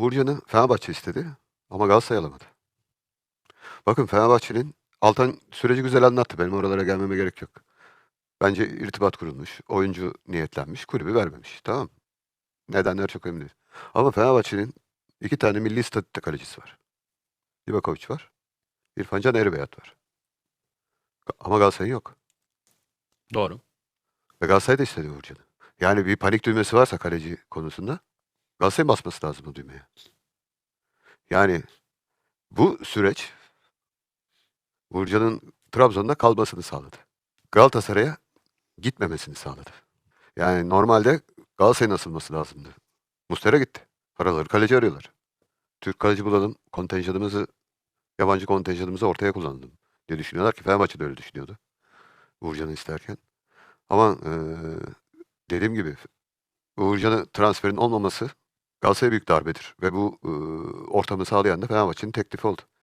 Uğurcan'ı Fenerbahçe istedi ama Galatasaray alamadı. Bakın Fenerbahçe'nin Altan süreci güzel anlattı. Benim oralara gelmeme gerek yok. Bence irtibat kurulmuş. Oyuncu niyetlenmiş. Kulübü vermemiş. Tamam? Nedenler çok önemli değil. Ama Fenerbahçe'nin iki tane milli statüde kalecisi var. Livakovic var. İrfan Can Erbeyat var. Ama Galatasaray'ın yok. Doğru. Ve Galatasaray da istedi Uğurcan'ı. Yani bir panik düğmesi varsa kaleci konusunda Galatasaray'ın basması lazım o düğmeye. Yani bu süreç Uğurcan'ın Trabzon'da kalmasını sağladı. Galatasaray'a gitmemesini sağladı. Yani normalde Galatasaray'ın asılması lazımdı. Mustera gitti. Paraları kaleci arıyorlar. Türk kaleci bulalım, kontenjanımızı, yabancı kontenjanımızı ortaya kullanalım diye düşünüyorlar ki Fenerbahçe de öyle düşünüyordu. Uğurcan'ı isterken. Ama eee, dediğim gibi Uğurcan'ı transferin olmaması Galatasaray'a büyük darbedir. Ve bu eee, ortamı sağlayan da Fenerbahçe'nin teklifi oldu.